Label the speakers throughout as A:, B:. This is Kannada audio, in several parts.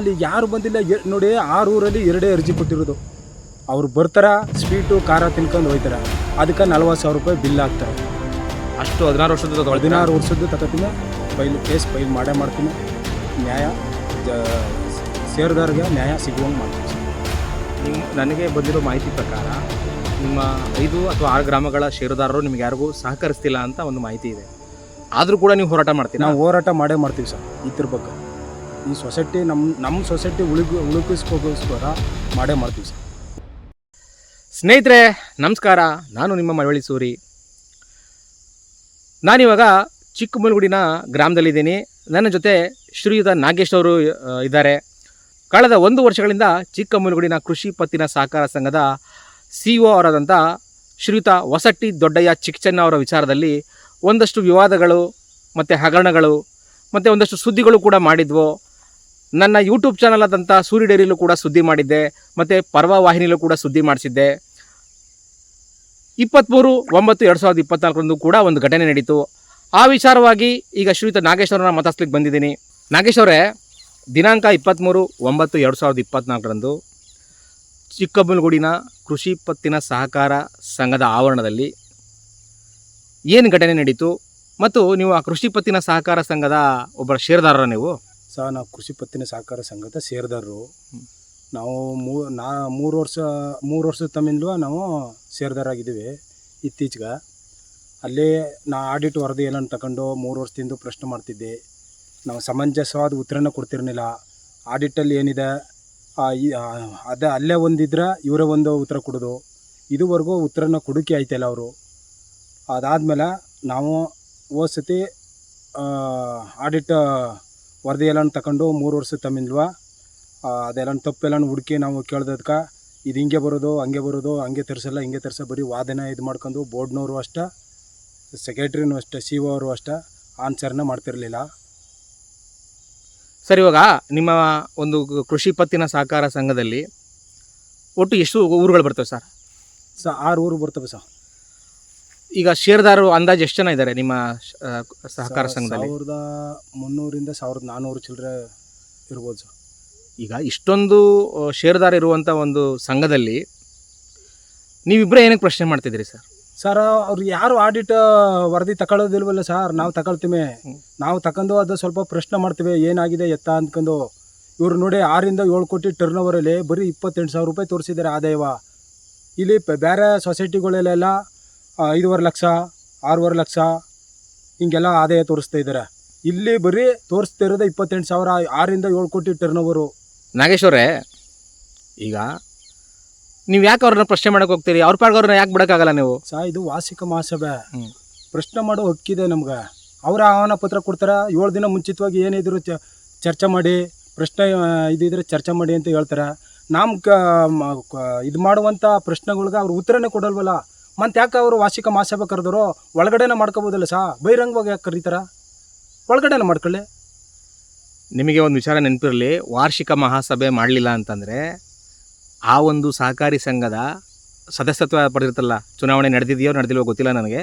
A: ಅಲ್ಲಿ ಯಾರು ಬಂದಿಲ್ಲ ಎ- ನೋಡಿ ಆರು ಊರಲ್ಲಿ ಎರಡೇ ಅರ್ಜಿ ಕೊಟ್ಟಿರೋದು. ಅವ್ರು ಬರ್ತಾರ ಸ್ವೀಟು ಖಾರ ತಿನ್ಕೊಂಡು ಹೋಯ್ತಾರೆ ಅದಕ್ಕೆ ನಲ್ವತ್ತು ಸಾವಿರ ರೂಪಾಯಿ ಬಿಲ್ ಹಾಕ್ತಾರೆ.
B: ಅಷ್ಟು ಹದಿನಾರು ವರ್ಷದ
A: ಹದಿನಾರು ವರ್ಷದ್ದು ತಗೋತೀನಿ. ಫೈಲ್ ಕೇಸ್ ಫೈಲ್ ಮಾಡೇ ಮಾಡ್ತೀನಿ. ನ್ಯಾಯ ಸೇರಿದವ್ರಿಗೆ ನ್ಯಾಯ ಸಿಗುವಂಗೆ ಮಾಡ್ತೀನಿ.
B: ನಿಮ್ಮ ನನಗೆ ಬಂದಿರೋ ಮಾಹಿತಿ ಪ್ರಕಾರ ನಿಮ್ಮ ಐದು ಅಥವಾ ಆರು ಗ್ರಾಮಗಳ ಷೇರುದಾರರು ನಿಮ್ಗೆ ಯಾರಿಗೂ ಸಹಕರಿಸ್ತಿಲ್ಲ ಅಂತ ಒಂದು ಮಾಹಿತಿ ಇದೆ. ಆದರೂ ಕೂಡ ನೀವು ಹೋರಾಟ ಮಾಡ್ತೀವಿ
A: ನಾವು ಹೋರಾಟ ಮಾಡೇ ಮಾಡ್ತೀವಿ ಸರ್ ಇದ್ರ ಬಗ್ಗೆ. ಈ ಸೊಸೈಟಿ ನಮ್ಮ ನಮ್ಮ ಸೊಸೈಟಿ ಉಳುಕು ಉಳುಕಿಸ್ಕೋಗೋಸ್ಕರ ಮಾಡೇ ಮಾಡ್ತೀವಿ ಸರ್.
B: ಸ್ನೇಹಿತರೆ, ನಮಸ್ಕಾರ. ನಾನು ನಿಮ್ಮ ಮಳವಳ್ಳಿ ಸೂರಿ. ನಾನಿವಾಗ ಚಿಕ್ಕಮಲ್ಗುಡಿನ ಗ್ರಾಮದಲ್ಲಿದ್ದೀನಿ. ನನ್ನ ಜೊತೆ ಶ್ರೀಯುತ ನಾಗೇಶ್ ಅವರು ಇದ್ದಾರೆ. ಕಳೆದ ಒಂದು ವರ್ಷಗಳಿಂದ ಚಿಕ್ಕಮಲ್ಗುಡಿನ ಕೃಷಿ ಪತ್ತಿನ ಸಹಕಾರ ಸಂಘದ ಸಿ ಒ ಅವರಾದಂಥ ಶ್ರೀಯುತ ಹೊಸಟ್ಟಿ ದೊಡ್ಡಯ್ಯ ಚಿಕ್ಕಚನ್ನ ಅವರ ವಿಚಾರದಲ್ಲಿ ಒಂದಷ್ಟು ವಿವಾದಗಳು, ಮತ್ತು ಹಗರಣಗಳು, ಮತ್ತು ಒಂದಷ್ಟು ಸುದ್ದಿಗಳು ಕೂಡ ಮಾಡಿದ್ವು. ನನ್ನ ಯೂಟ್ಯೂಬ್ ಚಾನಲ್ ಆದಂಥ ಸೂರಿ ಡೈರಿಲೂ ಕೂಡ ಸುದ್ದಿ ಮಾಡಿದ್ದೆ, ಮತ್ತು ಪರ್ವ ವಾಹಿನಿಲೂ ಕೂಡ ಸುದ್ದಿ ಮಾಡಿಸಿದ್ದೆ. ಇಪ್ಪತ್ತ್ಮೂರು ಒಂಬತ್ತು, ಎರಡು ಸಾವಿರದ ಇಪ್ಪತ್ನಾಲ್ಕರಂದು ಕೂಡ ಒಂದು ಘಟನೆ ನಡೀತು. ಆ ವಿಚಾರವಾಗಿ ಈಗ ಶ್ರೀಯುತ ನಾಗೇಶ್ವರನ ಮಾತಾಡ್ಸ್ಲಿಕ್ಕೆ ಬಂದಿದ್ದೀನಿ. ನಾಗೇಶ್ವರೇ ದಿನಾಂಕ ಇಪ್ಪತ್ತ್ಮೂರು ಒಂಬತ್ತು, ಎರಡು ಸಾವಿರದ ಇಪ್ಪತ್ನಾಲ್ಕರಂದು ಚಿಕ್ಕಬಳ್ಳಗೂಡಿನ ಕೃಷಿ ಪತ್ತಿನ ಸಹಕಾರ ಸಂಘದ ಆವರಣದಲ್ಲಿ ಏನು ಘಟನೆ ನಡೀತು? ಮತ್ತು ನೀವು ಆ ಕೃಷಿ ಪತ್ತಿನ ಸಹಕಾರ ಸಂಘದ ಒಬ್ಬರ ಷೇರ್ದಾರರ ನೀವು?
A: ಸರ್ ನಾವು ಕೃಷಿ ಪತ್ತಿನ ಸಹಕಾರ ಸಂಘದ ಸೇರಿದವರು ನಾವು ಮೂ ನಾ ಮೂರು ವರ್ಷ ಮೂರು ವರ್ಷದ ತಮ್ಮಿಂದಲೂ ನಾವು ಸೇರಿದಾರಾಗಿದ್ದೀವಿ ಇತ್ತೀಚೆಗೆ. ಅಲ್ಲಿ ನಾ ಆಡಿಟ್ ವರದಿ ಎಲ್ಲ ತಗೊಂಡು ಮೂರು ವರ್ಷದಿಂದ ಪ್ರಶ್ನೆ ಮಾಡ್ತಿದ್ದೆ. ನಾವು ಸಮಂಜಸವಾದ ಉತ್ತರನ ಕೊಡ್ತಿರ್ಲಿಲ್ಲ ಆಡಿಟಲ್ಲಿ ಏನಿದೆ ಅದೇ ಅಲ್ಲೇ ಒಂದಿದ್ರೆ ಇವರೇ ಒಂದು ಉತ್ತರ ಕೊಡೋದು. ಇದುವರೆಗೂ ಉತ್ತರನ ಕೊಡೋಕೆ ಆಯ್ತಲ್ಲ ಅವರು. ಅದಾದಮೇಲೆ ನಾವು ಹೋದ ಸತಿ ಆಡಿಟ್ ವರದಿ ಎಲ್ಲ ತಗೊಂಡು ಮೂರು ವರ್ಷ ತಮ್ಮಿಂದ್ವ ಅದೆಲ್ಲ ತಪ್ಪೆಲ್ಲ ಹುಡುಕಿ ನಾವು ಕೇಳ್ದದ್ಕೆ ಇದು ಹಿಂಗೆ ಬರೋದು ಹಂಗೆ ಬರೋದು ಹಂಗೆ ತರಿಸಲ್ಲ ಹಿಂಗೆ ತರಿಸ ಬರೀ ವಾದನ ಇದು ಮಾಡ್ಕೊಂಡು ಬೋರ್ಡ್ನವರು ಅಷ್ಟೇ ಸೆಕ್ರೆಟ್ರಿನೂ ಅಷ್ಟೇ ಸಿ ಒ ಅವರು ಅಷ್ಟೇ ಆನ್ಸರ್ನ ಮಾಡ್ತಿರಲಿಲ್ಲ.
B: ಸರ್ ಇವಾಗ ನಿಮ್ಮ ಒಂದು ಕೃಷಿ ಪತ್ತಿನ ಸಹಕಾರ ಸಂಘದಲ್ಲಿ ಒಟ್ಟು ಎಷ್ಟು ಊರುಗಳು ಬರ್ತವೆ ಸರ್?
A: ಸರ್ ಆರು ಊರು ಬರ್ತವೆ ಸರ್.
B: ಈಗ ಷೇರ್ದಾರರು ಅಂದಾಜು ಎಷ್ಟು ಜನ ಇದ್ದಾರೆ ನಿಮ್ಮ ಆ, ಸಹಕಾರ ಸಂಘದಲ್ಲಿ?
A: ಸಾವಿರದ ಮುನ್ನೂರಿಂದ ಸಾವಿರದ ನಾನ್ನೂರು ಚಿಲ್ಲರೆ ಇರ್ಬೋದು ಸರ್.
B: ಈಗ ಇಷ್ಟೊಂದು ಆ, ಷೇರುದಾರ ಇರುವಂಥ ಒಂದು ಸಂಘದಲ್ಲಿ ನೀವಿಬ್ಬರೇ ಏನಕ್ಕೆ ಪ್ರಶ್ನೆ ಮಾಡ್ತಿದ್ದೀರಿ ಸರ್?
A: ಸರ್ ಅವ್ರು ಯಾರು ಆಡಿಟ್ ವರದಿ ತಗೊಳ್ಳೋದಿಲ್ವಲ್ಲ ಸರ್? ನಾವು ತಗೊಳ್ತೀವಿ. ನಾವು ತಗೊಂಡು ಅದು ಸ್ವಲ್ಪ ಪ್ರಶ್ನೆ ಮಾಡ್ತೀವಿ. ಏನಾಗಿದೆ ಎತ್ತ ಅಂದ್ಕೊಂಡು. ಇವ್ರು ನೋಡಿ ಆರಿಂದ ಏಳು ಕೋಟಿ ಟರ್ನ್ ಓವರಲ್ಲಿ ಬರೀ ಇಪ್ಪತ್ತೆಂಟು ಸಾವಿರ ರೂಪಾಯಿ ತೋರಿಸಿದ್ದಾರೆ ಆದಾಯವ. ಇಲ್ಲಿ ಪ- ಬೇರೆ ಸೊಸೈಟಿಗಳಲ್ಲೆಲ್ಲ ಐದೂವರೆ ಲಕ್ಷ ಆರೂವರೆ ಲಕ್ಷ ಹಿಂಗೆಲ್ಲ ಆದಾಯ ತೋರಿಸ್ತಾ ಇದ್ದಾರೆ. ಇಲ್ಲಿ ಬರೀ ತೋರಿಸ್ತಾ ಇರೋದು ಇಪ್ಪತ್ತೆಂಟು ಸಾವಿರ ಆರಿಂದ ಏಳು ಕೋಟಿ ಟರ್ನ್ ಓವರು
B: ನಾಗೇಶ್ವರೇ ಈಗ ನೀವು ಯಾಕೆ ಅವ್ರನ್ನ ಪ್ರಶ್ನೆ ಮಾಡೋಕೆ ಹೋಗ್ತೀರಿ? ಅವ್ರ ಪಾಡ್ಗೆ ಅವ್ರನ್ನ ಯಾಕೆ ಬಿಡೋಕ್ಕಾಗಲ್ಲ ನೀವು?
A: ಸಾ ಇದು ವಾರ್ಷಿಕ ಮಹಾಸಭೆ. ಪ್ರಶ್ನೆ ಮಾಡೋ ಹಕ್ಕಿದೆ ನಮ್ಗೆ. ಅವರ ಆಹ್ವಾನ ಪತ್ರ ಕೊಡ್ತಾರೆ? ಏಳು ದಿನ ಮುಂಚಿತವಾಗಿ ಏನಿದ್ರು ಚ- ಚರ್ಚೆ ಮಾಡಿ ಪ್ರಶ್ನೆ ಆ, ಇದಿದ್ರೆ ಚರ್ಚೆ ಮಾಡಿ ಅಂತ ಹೇಳ್ತಾರೆ? ನಮ್ಮ ಕ ಇದು ಮಾಡುವಂಥ ಪ್ರಶ್ನೆಗಳ್ಗೆ ಅವ್ರು ಉತ್ತರನೇ ಕೊಡಲ್ವಲ್ಲ? ಮತ್ತೆ ಯಾಕೆ ಅವರು ವಾರ್ಷಿಕ ಮಹಾಸಭೆ ಕರೆದ್ರು? ಒಳಗಡೆನೇ ಮಾಡ್ಕೋಬೋದಲ್ಲ ಸಾ? ಬಹಿರಂಗವಾಗಿ ಯಾಕೆ ಕರೀತಾರ? ಒಳಗಡೆನೇ ಮಾಡ್ಕೊಳ್ಳಿ.
B: ನಿಮಗೆ ಒಂದು ವಿಚಾರ ನೆನಪಿರಲಿ. ವಾರ್ಷಿಕ ಮಹಾಸಭೆ ಮಾಡಲಿಲ್ಲ ಅಂತಂದರೆ ಆ ಒಂದು ಸಹಕಾರಿ ಸಂಘದ ಸದಸ್ಯತ್ವ ಪಡೆದಿರ್ತಲ್ಲ, ಚುನಾವಣೆ ನಡೆದಿದೆಯೋ ನಡೆದಿಲ್ವೋ ಗೊತ್ತಿಲ್ಲ ನನಗೆ.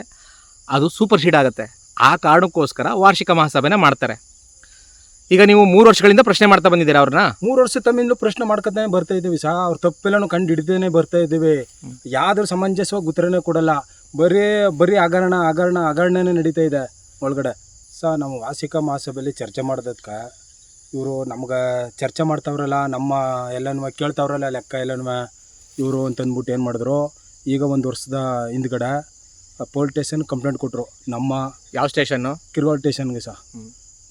B: ಅದು ಸೂಪರ್ ಶೀಟ್ ಆಗುತ್ತೆ. ಆ ಕಾರಣಕ್ಕೋಸ್ಕರ ವಾರ್ಷಿಕ ಮಹಾಸಭೆನ ಮಾಡ್ತಾರೆ. ಈಗ ನೀವು ಮೂರು ವರ್ಷಗಳಿಂದ ಪ್ರಶ್ನೆ ಮಾಡ್ತಾ ಬಂದಿದ್ದೀರಾ ಅವ್ರನ್ನ?
A: ಮೂರು ವರ್ಷ ತಮ್ಮಿಂದ ಪ್ರಶ್ನೆ ಮಾಡ್ಕೊತಾನೆ ಬರ್ತಾ ಇದ್ದೀವಿ ಸಹ ಅವ್ರ ತಪ್ಪೆಲ್ಲನೂ ಕಂಡು ಹಿಡಿದೇನೆ ಬರ್ತಾ ಇದ್ದೀವಿ. ಯಾವ್ದಾದ್ರು ಸಮಂಜಸವಾಗಿ ಉತ್ತರನೇ ಕೊಡಲ್ಲ. ಬರೀ ಬರೀ ಹಗರಣ ಹಗರಣ ಹಗರಣನೇ ನಡೀತಾ ಇದೆ ಒಳಗಡೆ. ಸಹ ನಾವು ವಾರ್ಷಿಕ ಮಹಾಸಭೆಯಲ್ಲಿ ಚರ್ಚೆ ಮಾಡೋದಕ್ಕೆ ಇವರು ನಮ್ಗೆ ಚರ್ಚೆ ಮಾಡ್ತಾವ್ರಲ್ಲ ನಮ್ಮ ಎಲ್ಲನೂ ಕೇಳ್ತಾವ್ರಲ್ಲ ಲೆಕ್ಕ ಎಲ್ಲನೂ. ಇವರು ಅಂತಂದ್ಬಿಟ್ಟು ಏನು ಮಾಡಿದ್ರು ಈಗ ಒಂದು ವರ್ಷದ ಹಿಂದ್ಗಡೆ ಪೊಲೀಸ್ ಸ್ಟೇಷನ್ ಕಂಪ್ಲೇಂಟ್ ಕೊಟ್ಟರು ನಮ್ಮ
B: ಯಾವ ಸ್ಟೇಷನ್ನು?
A: ಕಿರ್ವಾಲ್ ಸ್ಟೇಷನ್ಗೆ ಸಹ.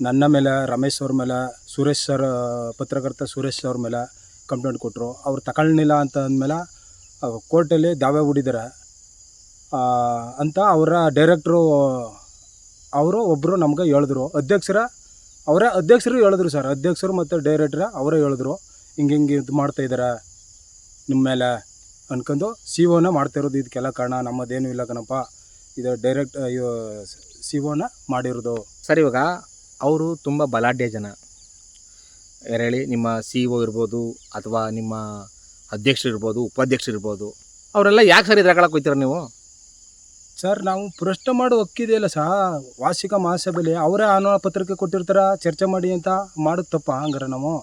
A: ನನ್ನ ಮೇಲೆ, ರಮೇಶ್ ಅವ್ರ ಮೇಲೆ, ಸುರೇಶ್ ಸರ್ ಪತ್ರಕರ್ತ ಸುರೇಶ್ ಅವ್ರ ಮೇಲೆ ಕಂಪ್ಲೇಂಟ್ ಕೊಟ್ಟರು ಅವ್ರು ತಗೊಳ್ಳಿಲ್ಲ ಅಂತ ಅಂದಮೇಲೆ ಕೋರ್ಟಲ್ಲಿ ದಾವೆ ಹೂಡಿದ್ದಾರೆ. ಅಂತ ಅವರ ಡೈರೆಕ್ಟ್ರು, ಅವರು ಒಬ್ಬರು ನಮ್ಗೆ ಹೇಳಿದ್ರು. ಅಧ್ಯಕ್ಷರ, ಅವರೇ ಅಧ್ಯಕ್ಷರು ಹೇಳಿದ್ರು ಸರ್. ಅಧ್ಯಕ್ಷರು ಮತ್ತು ಡೈರೆಕ್ಟ್ರ ಅವರೇ ಹೇಳಿದ್ರು. ಹಿಂಗೆ ಹಿಂಗೆ ಇದು ಮಾಡ್ತಾ ಇದ್ದಾರೆ ನಿಮ್ಮ ಮೇಲೆ ಅನ್ಕೊಂಡು ಸಿ ಓನ ಮಾಡ್ತಾ ಇರೋದು ಇದಕ್ಕೆಲ್ಲ ಕಾರಣ. ನಮ್ಮದೇನು ಇಲ್ಲ ಕಣಪ್ಪ. ಇದು ಡೈರೆಕ್ಟ್ ಸಿ ಓನ ಮಾಡಿರೋದು.
B: ಸರ್, ಇವಾಗ ಅವರು ತುಂಬ ಬಲಾಢ್ಯ ಜನ. ಹೇಳಿ ನಿಮ್ಮ ಸಿ ಒ ಇರ್ಬೋದು ಅಥವಾ ನಿಮ್ಮ ಅಧ್ಯಕ್ಷರು ಇರ್ಬೋದು, ಉಪಾಧ್ಯಕ್ಷರು ಇರ್ಬೋದು, ಅವರೆಲ್ಲ ಯಾಕೆ ಸರ್ ಇದ್ರಾಗಳಕ್ಕೆ ಹೋಗ್ತೀರ ನೀವು?
A: ಸರ್, ನಾವು ಪ್ರಶ್ನೆ ಮಾಡೋ ಹಕ್ಕಿದೆಯಲ್ಲ ಸಹ ವಾರ್ಷಿಕ ಮಹಾಸಭೆಯಲ್ಲಿ ಅವರೇ ಆನ ಪತ್ರಿಕೆ ಕೊಟ್ಟಿರ್ತಾರ, ಚರ್ಚೆ ಮಾಡಿ ಅಂತ ಮಾಡೋದು ತಪ್ಪ ಹಂಗಾರೆ ನಾವು?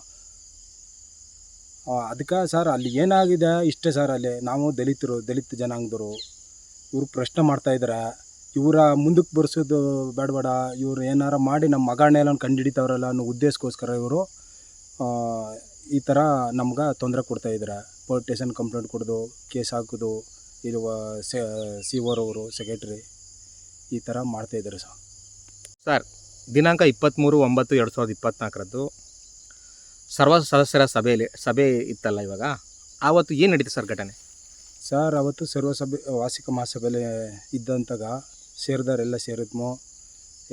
A: ಅದಕ್ಕೆ ಸರ್, ಅಲ್ಲಿ ಏನಾಗಿದೆ ಇಷ್ಟೇ ಸರ್ ಅಲ್ಲಿ. ನಾವು ದಲಿತರು, ದಲಿತ ಜನಾಂಗದವರು, ಇವರು ಪ್ರಶ್ನೆ ಮಾಡ್ತಾ ಇದ್ದಾರೆ ಇವರ ಮುಂದಕ್ಕೆ ಬರ್ಸೋದು ಬೇಡಬೇಡ. ಇವರು ಏನಾರ ಮಾಡಿ ನಮ್ಮ ಮಗಳನ್ನೆಲ್ಲ ಕಂಡು ಹಿಡಿತವ್ರಲ್ಲ ಅನ್ನೋ ಉದ್ದೇಶಕ್ಕೋಸ್ಕರ ಇವರು ಈ ಥರ ನಮ್ಗೆ ತೊಂದರೆ ಕೊಡ್ತಾ ಇದ್ದಾರೆ ಪೊಲಿಟೇಷನ್ ಸ್ಟೇಷನ್ ಕಂಪ್ಲೇಂಟ್ ಕೊಡೋದು ಕೇಸ್ ಹಾಕೋದು ಇದು ಸಿ ಓರ್ ಅವರು ಸೆಕ್ರೆಟ್ರಿ ಈ ಥರ ಮಾಡ್ತಾಯಿದ್ದಾರೆ ಸರ್. ಸರ್
B: ದಿನಾಂಕ ಇಪ್ಪತ್ತ್ಮೂರು ಒಂಬತ್ತು ಎರಡು ಸಾವಿರದ ಇಪ್ಪತ್ತ್ನಾಲ್ಕರದ್ದು ಸರ್ವ ಸದಸ್ಯರ ಸಭೆಯಲ್ಲಿ ಸಭೆ ಇತ್ತಲ್ಲ ಇವಾಗ? ಆವತ್ತು ಏನು ನಡೀತು ಸರ್ ಘಟನೆ?
A: ಸರ್ ಅವತ್ತು ಸರ್ವಸಭೆ ವಾರ್ಷಿಕ ಮಹಾಸಭೆಯಲ್ಲಿ ಇದ್ದಂತಾಗ ಸೇರಿದವರೆಲ್ಲ ಸೇರಿದ್ಮೋ,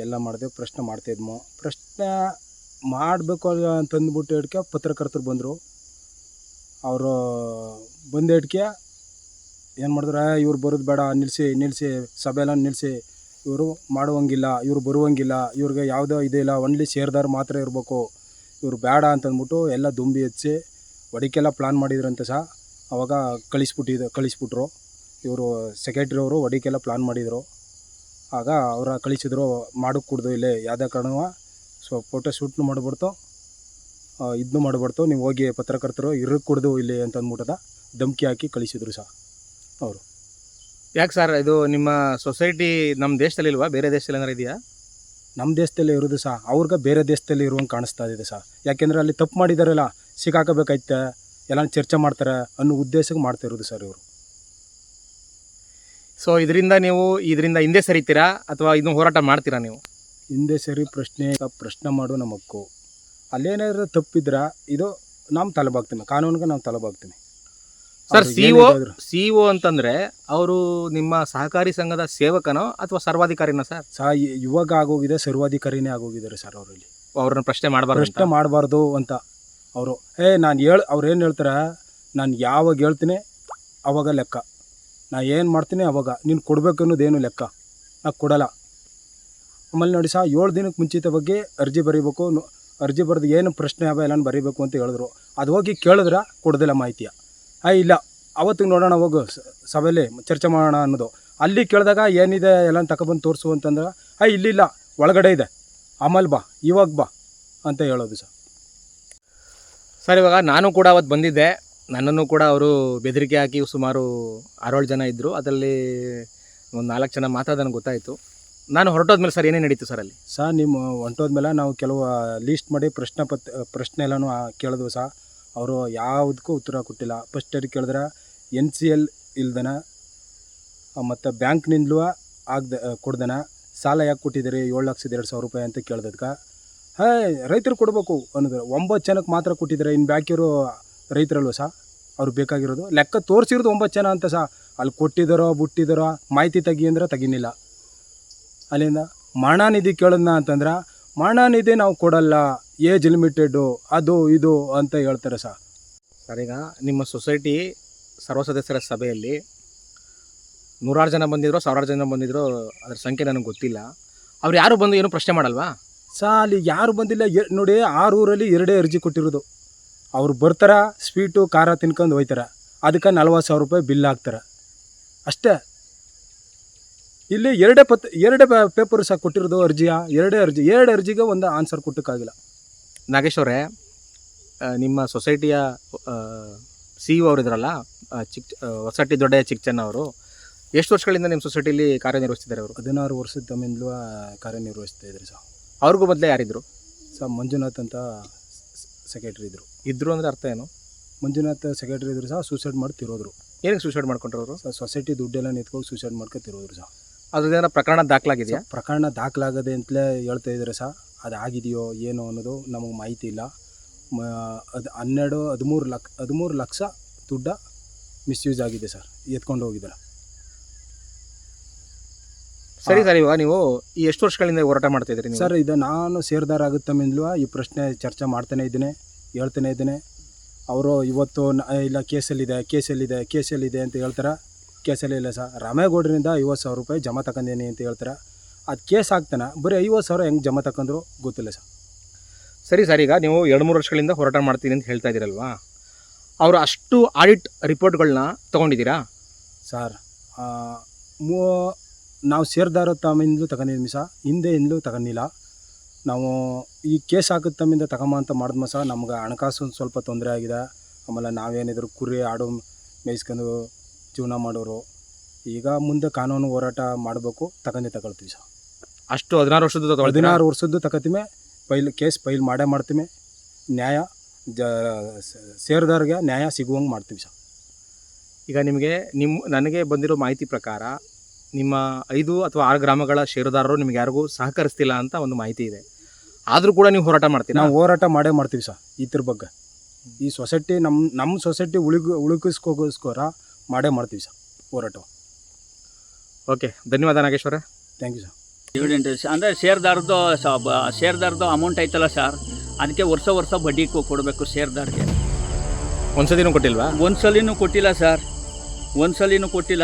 A: ಎಲ್ಲ ಮಾಡಿದೆವು ಪ್ರಶ್ನೆ ಮಾಡ್ತಾಯಿದ್ಮೋ ಪ್ರಶ್ನೆ ಮಾಡಬೇಕು ಅಂತಂದ್ಬಿಟ್ಟು ಹಿಡ್ಕೆ ಪತ್ರಕರ್ತರು ಬಂದರು. ಅವರು ಬಂದು ಹಿಡ್ಕೆ ಏನು ಮಾಡಿದ್ರೆ ಇವ್ರು ಬರೋದು ಬೇಡ ನಿಲ್ಲಿಸಿ ನಿಲ್ಲಿಸಿ ಸಭೆಲ್ಲ ನಿಲ್ಲಿಸಿ ಇವರು ಮಾಡುವಂಗಿಲ್ಲ, ಇವ್ರು ಬರುವಂಗಿಲ್ಲ, ಇವ್ರಿಗೆ ಯಾವುದೋ ಇದಿಲ್ಲ ಒನ್ಲಿ ಸೇರಿದವ್ರು ಮಾತ್ರ ಇರಬೇಕು. ಇವರು ಬೇಡ ಅಂತಂದ್ಬಿಟ್ಟು ಎಲ್ಲ ದುಂಬಿ ಹಚ್ಚಿ ಒಡಿಕೆಲ್ಲ ಪ್ಲಾನ್ ಮಾಡಿದ್ರಂತೆ ಸಹ ಅವಾಗ ಕಳಿಸ್ಬಿಟ್ಟಿದ್ದು ಕಳಿಸ್ಬಿಟ್ರು. ಇವರು ಸೆಕ್ರೆಟ್ರಿ ಅವರು ಹೊಡಿಕೆಲ್ಲ ಪ್ಲಾನ್ ಮಾಡಿದರು. ಆಗ ಅವರ ಕಳಿಸಿದ್ರು ಮಾಡೋಕ್ಕೆ ಕುಡ್ದು ಇಲ್ಲೇ ಯಾವುದೇ ಕಾರಣವ ಸೊ ಫೋಟೋ ಶೂಟ್ನು ಮಾಡಿಬಿಡ್ತು. ಇದನ್ನು ಮಾಡಿಬಿಡ್ತು. ನೀವು ಹೋಗಿ ಪತ್ರಕರ್ತರು ಇರಕ್ಕೆ ಕುಡ್ದು ಇಲ್ಲಿ ಅಂತ ಅಂದ್ಬಿಟ್ಟದ. ಧಮ್ಕಿ ಹಾಕಿ ಕಳಿಸಿದ್ರು ಸಹ ಅವರು.
B: ಯಾಕೆ ಸರ್ ಇದು ನಿಮ್ಮ ಸೊಸೈಟಿ ನಮ್ಮ ದೇಶದಲ್ಲಿ ಇಲ್ವಾ? ಬೇರೆ ದೇಶದಲ್ಲಿ ಏನಾರು ಇದೆಯಾ?
A: ನಮ್ಮ ದೇಶದಲ್ಲೇ ಇರೋದು ಸಹ. ಅವ್ರಿಗೆ ಬೇರೆ ದೇಶದಲ್ಲಿ ಇರುವಂಗೆ ಕಾಣಿಸ್ತಾ ಇದೆ ಸಹ. ಯಾಕೆಂದರೆ ಅಲ್ಲಿ ತಪ್ಪು ಮಾಡಿದಾರಲ್ಲ ಸಿಕ್ಕಾಕಬೇಕೈತೆ ಎಲ್ಲ ಚರ್ಚೆ ಮಾಡ್ತಾರೆ ಅನ್ನೋ ಉದ್ದೇಶಕ್ಕೆ ಮಾಡ್ತಾ ಇರೋದು ಸರ್ ಇವರು.
B: ಸೊ ಇದರಿಂದ ನೀವು ಇದರಿಂದ ಹಿಂದೆ ಸರಿತೀರಾ ಅಥವಾ ಇದನ್ನು ಹೋರಾಟ ಮಾಡ್ತೀರಾ ನೀವು?
A: ಹಿಂದೆ ಸರಿ ಪ್ರಶ್ನೆ ಪ್ರಶ್ನೆ ಮಾಡು ನಮ್ಮ ಹಕ್ಕು. ಅಲ್ಲೇನಾದ್ರು ತಪ್ಪಿದ್ರ ಇದು ನಾವು ತಲೆಬಾಗ್ತೀನಿ ಕಾನೂನಿಗೆ ನಾವು ತಲೆಬಾಗ್ತೀನಿ.
B: Sir C O? C O ಅಂತಂದ್ರೆ ಅವರು ನಿಮ್ಮ ಸಹಕಾರಿ ಸಂಘದ ಸೇವಕನೋ ಅಥವಾ ಸರ್ವಾಧಿಕಾರಿನೋ ಸರ್
A: ಸಹ ಇ- ಇವಾಗ ಆಗೋಗಿದೆ ಸರ್ವಾಧಿಕಾರಿನೇ ಆಗೋಗಿದ್ದಾರೆ ಸರ್ ಅವರಲ್ಲಿ.
B: ಅವ್ರನ್ನ ಪ್ರಶ್ನೆ ಮಾಡಬಾರ್ದು
A: ಪ್ರಶ್ನೆ ಮಾಡಬಾರ್ದು ಅಂತ ಅವರು. ಏ ನಾನು ಹೇಳ್ ಅವ್ರು ಏನು ಹೇಳ್ತಾರೆ? ನಾನು ಯಾವಾಗ ಹೇಳ್ತೀನಿ? ಅವಾಗ ಲೆಕ್ಕ. ನಾ ಏನು ಮಾಡ್ತೀನಿ ಅವಾಗ ನೀನು ಕೊಡಬೇಕು ಅನ್ನೋದೇನು ಲೆಕ್ಕ? ನಾ ಕೊಡಲ್ಲ. ಆಮೇಲೆ ನೋಡಿ ಸಹ ಏಳು ದಿನಕ್ಕೆ ಮುಂಚಿತ ಬಗ್ಗೆ ಅರ್ಜಿ ಬರೀಬೇಕು ಅರ್ಜಿ ಬರೆದು ಏನು ಪ್ರಶ್ನೆ ಅವ ಎಲ್ಲ ಬರೀಬೇಕು ಅಂತ ಹೇಳಿದ್ರು. ಅದು ಹೋಗಿ ಕೇಳಿದ್ರೆ ಕೊಡೋದಿಲ್ಲ ಮಾಹಿತಿಯ. ಆ ಇಲ್ಲ. ಅವತ್ತಿಗೆ ನೋಡೋಣ ಹೋಗು ಸಭೆಯಲ್ಲಿ ಚರ್ಚೆ ಮಾಡೋಣ ಅನ್ನೋದು. ಅಲ್ಲಿ ಕೇಳಿದಾಗ ಏನಿದೆ ಎಲ್ಲ ತಗೊಬಂದು ತೋರಿಸು ಅಂತಂದ್ರೆ ಆ ಇಲ್ಲಿಲ್ಲ. ಒಳಗಡೆ ಇದೆ. ಆಮೇಲೆ ಬಾ. ಇವಾಗ ಬಾ ಅಂತ ಹೇಳೋದು ಸರ್.
B: ಸರ್, ಇವಾಗ ನಾನು ಕೂಡ ಅವತ್ತು ಬಂದಿದ್ದೆ. ನನ್ನನ್ನು ಕೂಡ ಅವರು ಬೆದರಿಕೆ ಹಾಕಿ ಸುಮಾರು ಆರೇಳು ಜನ ಇದ್ದರು ಅದರಲ್ಲಿ ಒಂದು ನಾಲ್ಕು ಜನ ಮಾತ್ರ ನನಗೆ ಗೊತ್ತಾಯಿತು. ನಾನು ಹೊರಟೋದ್ಮೇಲೆ ಸರ್ ಏನೇ ನಡೀತು ಸರ್ ಅಲ್ಲಿ?
A: ಸರ್, ನಿಮ್ಮ ಹೊಂಟೋದ್ಮೇಲೆ ನಾವು ಕೆಲವು ಲೀಸ್ಟ್ ಮಾಡಿ ಪ್ರಶ್ನೆ ಪತ್ ಪ್ರಶ್ನೆ ಎಲ್ಲನೂ ಕೇಳಿದ್ವು ಸಹ ಅವರು ಯಾವುದಕ್ಕೂ ಉತ್ತರ ಕೊಟ್ಟಿಲ್ಲ. ಫಸ್ಟ್ ಅವ್ರಿಗೆ ಕೇಳಿದ್ರೆ ಎನ್ ಸಿ ಎಲ್ ಇಲ್ದನ ಮತ್ತು ಬ್ಯಾಂಕ್ನಿಂದಲೂ ಆಗ್ದ ಕೊಡ್ದನ. ಸಾಲ ಯಾಕೆ ಕೊಟ್ಟಿದ್ದೀರಿ? ಏಳು ಲಕ್ಷದ ಎರಡು ಸಾವಿರ ರೂಪಾಯಿ ಅಂತ ಕೇಳ್ದದ್ಕೆ, ಹಾಂ, ರೈತರು ಕೊಡಬೇಕು ಅನ್ನೋದು. ಒಂಬತ್ತು ಜನಕ್ಕೆ ಮಾತ್ರ ಕೊಟ್ಟಿದ್ದಾರೆ. ಇನ್ನು ಬಾಕಿಯವರು ರೈತರಲ್ವ ಸಹ ಅವ್ರಿಗೆ ಬೇಕಾಗಿರೋದು. ಲೆಕ್ಕ ತೋರಿಸಿರೋದು ಒಂಬತ್ತು ಜನ ಅಂತ ಸಹ ಅಲ್ಲಿ ಕೊಟ್ಟಿದ್ದಾರೋ ಬಿಟ್ಟಿದ್ದಾರೋ ಮಾಹಿತಿ ತೆಗಿ ಅಂದ್ರೆ ತೆಗಿನಿಲ್ಲ. ಅಲ್ಲಿಂದ ಮರಣಾನಿಧಿ ಕೇಳಿದ್ನ ಅಂತಂದ್ರೆ ಮರಣಾನಿಧಿ ನಾವು ಕೊಡಲ್ಲ ಏಜ್ ಲಿಮಿಟೆಡ್ಡು ಅದು ಇದು ಅಂತ ಹೇಳ್ತಾರೆ ಸರ್
B: ಸರ್ ಈಗ ನಿಮ್ಮ ಸೊಸೈಟಿ ಸರ್ವ ಸದಸ್ಯರ ಸಭೆಯಲ್ಲಿ ನೂರಾರು ಜನ ಬಂದಿದ್ರು ಸಾವಿರಾರು ಜನ ಬಂದಿದ್ರು ಅದ್ರ ಸಂಖ್ಯೆ ನನಗೆ ಗೊತ್ತಿಲ್ಲ. ಅವ್ರು ಯಾರು ಬಂದು ಏನು ಪ್ರಶ್ನೆ ಮಾಡಲ್ವಾ?
A: ಸಹ ಅಲ್ಲಿ ಯಾರು ಬಂದಿಲ್ಲ ಎ- ನೋಡಿ ಆರು ಊರಲ್ಲಿ ಎರಡೇ ಅರ್ಜಿ ಕೊಟ್ಟಿರೋದು. ಅವ್ರು ಬರ್ತಾರ ಸ್ವೀಟು ಖಾರ ತಿನ್ಕೊಂಡು ಹೋಯ್ತಾರೆ. ಅದಕ್ಕೆ ನಲ್ವತ್ತು ಸಾವಿರ ರೂಪಾಯಿ ಬಿಲ್ ಹಾಕ್ತಾರೆ. ಅಷ್ಟೇ. ಇಲ್ಲಿ ಎರಡೇ ಪತ್ ಎರಡೇ ಪೇಪರ್ ಸಹ ಕೊಟ್ಟಿರೋದು ಅರ್ಜಿಯ? ಎರಡೇ ಅರ್ಜಿ ಎರಡು ಅರ್ಜಿಗೆ ಒಂದು ಆನ್ಸರ್ ಕೊಟ್ಟಕ್ಕಾಗಿಲ್ಲ.
B: ನಾಗೇಶ್ ಅವರೇ ನಿಮ್ಮ ಸೊಸೈಟಿಯ ಸಿ ಇ ಅವರು ಇದ್ರಲ್ಲ ಚಿಕ್ ಆ, ಹೊಸಟ್ಟಿ ದೊಡ್ಡ ಚಿಕ್ಕಚನ್ನ ಅವರು ಎಷ್ಟು ವರ್ಷಗಳಿಂದ ನಿಮ್ಮ ಸೊಸೈಟಿಲಿ ಕಾರ್ಯನಿರ್ವಹಿಸ್ತಿದ್ದಾರೆ ಅವರು?
A: ಹದಿನಾರು ವರ್ಷದ ತಮ್ಮಿಂದಲೂ ಕಾರ್ಯನಿರ್ವಹಿಸ್ತಾ ಇದ್ದಾರೆ ಸರ್.
B: ಅವ್ರಿಗೂ ಮೊದಲೇ ಯಾರಿದ್ರು?
A: ಸರ್ ಮಂಜುನಾಥ್ ಅಂತ ಸೆಕ್ರೆಟ್ರಿ ಇದ್ದರು
B: ಇದ್ದರು ಅಂದರೆ ಅರ್ಥ ಏನು?
A: ಮಂಜುನಾಥ್ ಸೆಕ್ರೆಟರಿ ಇದ್ರು ಸಹ ಸೂಸೈಡ್ ಮಾಡಿ ತಿರೋದ್ರು.
B: ಏನಕ್ಕೆ ಸೂಸೈಡ್ ಮಾಡ್ಕೊಂಡ್ರು ಅವರು?
A: ಸರ್ ಸೊಸೈಟಿ ದುಡ್ಡೆಲ್ಲ ನಿಂತ್ಕೊಂಡು ಸೂಸೈಡ್ ಮಾಡ್ಕೊತಿರೋದ್ರು ಸಹ.
B: ಅದ್ರದ್ದೇನೋ ಪ್ರಕರಣ ದಾಖಲಾಗಿದೆಯಾ?
A: ಪ್ರಕರಣ ದಾಖಲಾಗದೆ ಅಂತಲೇ ಹೇಳ್ತಾ ಇದ್ದಾರೆ ಸಹ. ಅದು ಆಗಿದೆಯೋ ಏನೋ ಅನ್ನೋದು ನಮಗೆ ಮಾಹಿತಿ ಇಲ್ಲ. ಮ ಅದು ಹನ್ನೆರಡು ಹದಿಮೂರು ಲಕ್ಷ ಹದಿಮೂರು ಲಕ್ಷ ದುಡ್ಡ ಮಿಸ್ಯೂಸ್ ಆಗಿದೆ ಸರ್. ಎತ್ಕೊಂಡು ಹೋಗಿದ್ದಾರೆ.
B: ಸರಿ ಸರ್ ಇವಾಗ ನೀವು ಈ ಎಷ್ಟು ವರ್ಷಗಳಿಂದ ಹೋರಾಟ ಮಾಡ್ತಾ ಇದ್ದೀರಿ
A: ಸರ್ ಇದು ನಾನು ಸೇರ್ದಾರ ಆಗುತ್ತಮಿಂದಲೂ ಈ ಪ್ರಶ್ನೆ ಚರ್ಚೆ ಮಾಡ್ತಾನೆ ಇದ್ದೀನಿ ಹೇಳ್ತಾನೆ ಇದ್ದೀನಿ. ಅವರು ಇವತ್ತು ಇಲ್ಲ ಕೇಸಲ್ಲಿದೆ ಕೇಸಲ್ಲಿದೆ ಕೇಸಲ್ಲಿದೆ ಅಂತ ಹೇಳ್ತಾರೆ? ಕೇಸಲ್ಲಿ ಇಲ್ಲ ಸರ್. ರಾಮೇಗೌಡರಿಂದ ಐವತ್ತು ಸಾವಿರ ರೂಪಾಯಿ ಜಮಾ ತಗೊಂಡೇನಿ ಅಂತ ಹೇಳ್ತಾರೆ? ಅದು ಕೇಸ್ ಆಗ್ತಾನೆ? ಬರೀ ಐವತ್ತು ಸಾವಿರ ಹೆಂಗೆ ಜಮಾ ತಗೊಂಡ್ರು ಗೊತ್ತಿಲ್ಲ ಸರ್.
B: ಸರಿ ಸರ್ ಈಗ ನೀವು ಎರಡು ಮೂರು ವರ್ಷಗಳಿಂದ ಹೋರಾಟ ಮಾಡ್ತೀನಿ ಅಂತ ಹೇಳ್ತಾ ಇದ್ದೀರಲ್ವಾ? ಅವರು ಅಷ್ಟು ಆಡಿಟ್ ರಿಪೋರ್ಟ್ಗಳನ್ನ ತೊಗೊಂಡಿದ್ದೀರಾ?
A: ಸರ್ ಮೂ ನಾವು ಸೇರ್ದಾರ ತಮ್ಮಿಂದಲೂ ತಗೊಂಡಿದ್ವಿ ಹಿಂದೆ ಇಂದಲೂ ತಗೊಂಡಿಲ್ಲ. ನಾವು ಈ ಕೇಸ್ ಹಾಕಿದ ತಮ್ಮಿಂದ ತಗೊಂಬ ಅಂತ ಮಾಡಿದ್ಮ ಸಹ ನಮ್ಗೆ ಹಣಕಾಸು ಒಂದ್ ಸ್ವಲ್ಪ ತೊಂದರೆ ಆಗಿದೆ. ಆಮೇಲೆ ನಾವೇನಿದ್ರು ಕುರಿ ಆಡು ಮೇಯಿಸ್ಕೊಂಡು ಜೀವನ ಮಾಡೋರು. ಈಗ ಮುಂದೆ ಕಾನೂನು ಹೋರಾಟ ಮಾಡಬೇಕು ತಗೊಂಡೇ ತಗೊಳ್ತೀವಿ ಸರ್
B: ಅಷ್ಟು ಹದಿನಾರು ವರ್ಷದ ತಗೊಳ್ತೀರಾ?
A: ಹದಿನಾರು ವರ್ಷದ್ದು ತಗೋತೀವಿ ಫೈಲ್ ಕೇಸ್ ಫೈಲ್ ಮಾಡೇ ಮಾಡ್ತೀವಿ. ನ್ಯಾಯ ಜ ಸೇರಿದವ್ರಿಗೆ ನ್ಯಾಯ ಸಿಗುವಂಗೆ ಮಾಡ್ತೀವಿ ಸರ್
B: ಈಗ ನಿಮಗೆ ನಿಮ್ಮ ನನಗೆ ಬಂದಿರೋ ಮಾಹಿತಿ ಪ್ರಕಾರ ನಿಮ್ಮ ಐದು ಅಥವಾ ಆರು ಗ್ರಾಮಗಳ ಷೇರುದಾರರು ನಿಮ್ಗೆ ಯಾರಿಗೂ ಸಹಕರಿಸ್ತಿಲ್ಲ ಅಂತ ಒಂದು ಮಾಹಿತಿ ಇದೆ. ಆದರೂ ಕೂಡ ನೀವು ಹೋರಾಟ ಮಾಡ್ತೀರಾ?
A: ನಾವು ಹೋರಾಟ ಮಾಡೇ ಮಾಡ್ತೀವಿ ಸರ್ ಇದ್ರ ಬಗ್ಗೆ. ಈ ಸೊಸೈಟಿ ನಮ್ಮ ನಮ್ಮ ಸೊಸೈಟಿ ಉಳಿಗ ಉಳುಕಿಸ್ಕೋಗೋಸ್ಕರ ಮಾಡೇ ಮಾಡ್ತೀವಿ ಸರ್ ಹೋರಾಟ.
B: ಓಕೆ ಧನ್ಯವಾದ Nageshwara.
A: Thank you sir.
C: Dividend ಅಂದರೆ ಬ- ಶೇರ್ದಾರದ್ದು ಅಮೌಂಟ್ ಐತಲ್ಲ ಸರ್ ಅದಕ್ಕೆ ವರ್ಷ ವರ್ಷ ಬಡ್ಡಿ ಕೊಡಬೇಕು ಶೇರ್ದಾರ್ಗೆ
B: ಒಂದ್ಸಲಿನೂ ಕೊಟ್ಟಿಲ್ವಾ?
C: ಒಂದ್ಸಲಿನೂ ಕೊಟ್ಟಿಲ್ಲ ಸರ್ ಒಂದ್ಸಲಿನೂ ಕೊಟ್ಟಿಲ್ಲ.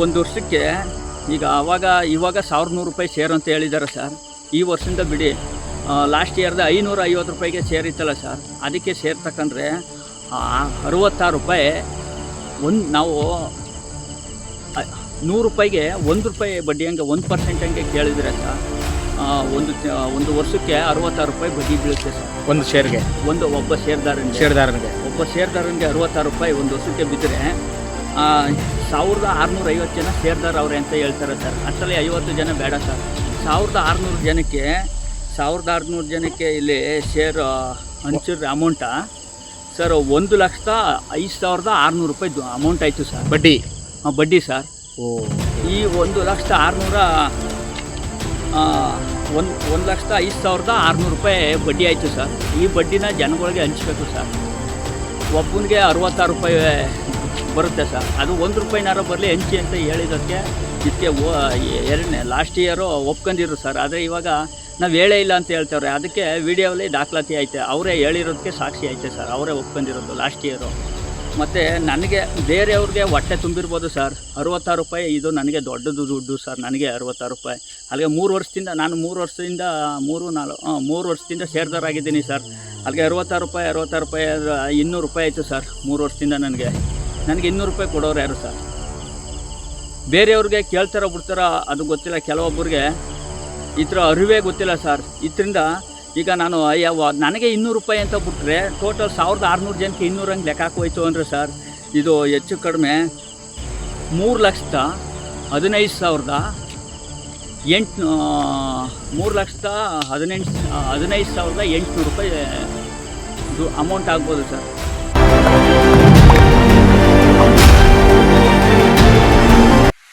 C: ಒಂದು ವರ್ಷಕ್ಕೆ ಈಗ ಆವಾಗ ಇವಾಗ ಸಾವಿರದ ನೂರು ರೂಪಾಯಿ ಶೇರ್ ಅಂತ ಹೇಳಿದ್ದಾರೆ ಸರ್ ಈ ವರ್ಷದಿಂದ ಬಿಡಿ ಲಾಸ್ಟ್ ಇಯರ್ದ ಐನೂರ ಐವತ್ತು ರೂಪಾಯಿಗೆ ಶೇರ್ ಇತ್ತಲ್ಲ ಸರ್ ಅದಕ್ಕೆ ಶೇರ್ ತಗೊಂಡ್ರೆ ಅರುವತ್ತಾರು ರೂಪಾಯಿ ಒಂದು ನಾವು ನೂರು ರೂಪಾಯಿಗೆ ಒಂದು ರೂಪಾಯಿ ಬಡ್ಡಿ ಹಂಗೆ ಒಂದು ಪರ್ಸೆಂಟ್ ಹಂಗೆ ಕೇಳಿದರೆ ಸರ್ ಒಂದು ಒಂದು ವರ್ಷಕ್ಕೆ ಅರವತ್ತಾರು ರೂಪಾಯಿ ಬಡ್ಡಿ ಬೀಳುತ್ತೆ ಸರ್
B: ಒಂದು ಶೇರ್ಗೆ
C: ಒಂದು ಒಬ್ಬ ಶೇರ್ದಾರನಿಗೆ
B: ಶೇರ್ದಾರನಿಗೆ
C: ಒಬ್ಬ ಶೇರ್ದಾರನಿಗೆ ಅರವತ್ತಾರು ರೂಪಾಯಿ ಒಂದು ವರ್ಷಕ್ಕೆ ಬಿದ್ದರೆ ಸಾವಿರದ ಆರುನೂರ ಐವತ್ತು ಜನ ಸೇರ್ದಾರ ಅವ್ರೆ ಅಂತ ಹೇಳ್ತಾರೆ ಸರ್. ಅಷ್ಟರಲ್ಲಿ ಐವತ್ತು ಜನ ಬೇಡ ಸರ್. ಸಾವಿರದ ಆರುನೂರು ಜನಕ್ಕೆ ಸಾವಿರದ ಆರುನೂರು ಜನಕ್ಕೆ ಇಲ್ಲಿ ಶೇರ್ ಹಂಚಿರ ಅಮೌಂಟಾ ಸರ್ ಒಂದು ಲಕ್ಷದ ಐದು ಸಾವಿರದ ಆರುನೂರು ರೂಪಾಯಿ ಅಮೌಂಟ್ ಆಯಿತು ಸರ್.
B: ಬಡ್ಡಿ?
C: ಹಾಂ ಬಡ್ಡಿ ಸರ್.
B: ಓ.
C: ಈ ಒಂದು ಲಕ್ಷದ ಆರುನೂರ ಒಂದು ಒಂದು ಲಕ್ಷದ ಐದು ಸಾವಿರದ ಆರುನೂರು ರೂಪಾಯಿ ಬಡ್ಡಿ ಆಯಿತು ಸರ್. ಈ ಬಡ್ಡಿನ ಜನಗಳಿಗೆ ಹಂಚಬೇಕು ಸರ್. ಒಬ್ಬನಿಗೆ ಅರವತ್ತಾರು ರೂಪಾಯಿ ಬರುತ್ತೆ ಸರ್. ಅದು ಒಂದು ರೂಪಾಯಿನಾರ ಬರಲಿ ಹೆಂಚಿ ಅಂತ ಹೇಳಿದ್ದಕ್ಕೆ ಇದಕ್ಕೆ ಎರಡನೇ ಲಾಸ್ಟ್ ಇಯರು ಒಪ್ಕೊಂಡಿರು ಸರ್. ಆದರೆ ಇವಾಗ ನಾವು ಹೇಳೇ ಇಲ್ಲ ಅಂತ ಹೇಳ್ತೇವ್ರೆ. ಅದಕ್ಕೆ ವಿಡಿಯೋಲಿ ದಾಖಲಾತಿ ಐತೆ. ಅವರೇ ಹೇಳಿರೋದಕ್ಕೆ ಸಾಕ್ಷಿ ಐತೆ ಸರ್. ಅವರೇ ಒಪ್ಕೊಂಡಿರೋದು ಲಾಸ್ಟ್ ಇಯರು ಮತ್ತು ನನಗೆ ಬೇರೆಯವ್ರಿಗೆ ಹೊಟ್ಟೆ ತುಂಬಿರ್ಬೋದು ಸರ್. ಅರವತ್ತಾರು ರೂಪಾಯಿ, ಇದು ನನಗೆ ದೊಡ್ಡದು ದುಡ್ಡು ಸರ್. ನನಗೆ ಅರವತ್ತಾರು ರೂಪಾಯಿ. ಅಲ್ಲಿಗೆ ಮೂರು ವರ್ಷದಿಂದ, ನಾನು ಮೂರು ವರ್ಷದಿಂದ ಮೂರು ನಾಲ್ಕು ಮೂರು ವರ್ಷದಿಂದ ಶೇರ್ದಾರಾಗಿದ್ದೀನಿ ಸರ್. ಅಲ್ಲಿಗೆ ಅರುವತ್ತಾರು ರೂಪಾಯಿ ಅರುವತ್ತಾರು ರೂಪಾಯಿ, ಇನ್ನೂರು ರೂಪಾಯಿ ಆಯಿತು ಸರ್. ಮೂರು ವರ್ಷದಿಂದ ನನಗೆ. ನನಗೆ ಇನ್ನೂರು ರೂಪಾಯಿ ಕೊಡೋರು ಯಾರು ಸರ್? ಬೇರೆಯವ್ರಿಗೆ ಕೇಳ್ತಾರೋ ಬಿಡ್ತಾರೋ ಅದು ಗೊತ್ತಿಲ್ಲ. ಕೆಲವೊಬ್ಬರಿಗೆ ಈ ಥರ ಅರಿವೇ ಗೊತ್ತಿಲ್ಲ ಸರ್. ಇದರಿಂದ ಈಗ ನಾನು ಯಾವ ನನಗೆ ಇನ್ನೂರು ರೂಪಾಯಿ ಅಂತ ಬಿಟ್ಟರೆ ಟೋಟಲ್ ಸಾವಿರದ ಆರುನೂರು ಜನಕ್ಕೆ ಇನ್ನೂರು ಹಂಗೆ ಲೆಕ್ಕ ಹೋಯ್ತು ಅಂದರೆ ಸರ್, ಇದು ಹೆಚ್ಚು ಕಡಿಮೆ ಮೂರು ಲಕ್ಷದ ಹದಿನೈದು ಸಾವಿರದ ಎಂಟು ಮೂರು ಲಕ್ಷದ ಹದಿನೆಂಟು, ಹದಿನೈದು ಸಾವಿರದ ಎಂಟುನೂರು ರೂಪಾಯಿ ಇದು ಅಮೌಂಟ್ ಆಗ್ಬೋದು ಸರ್.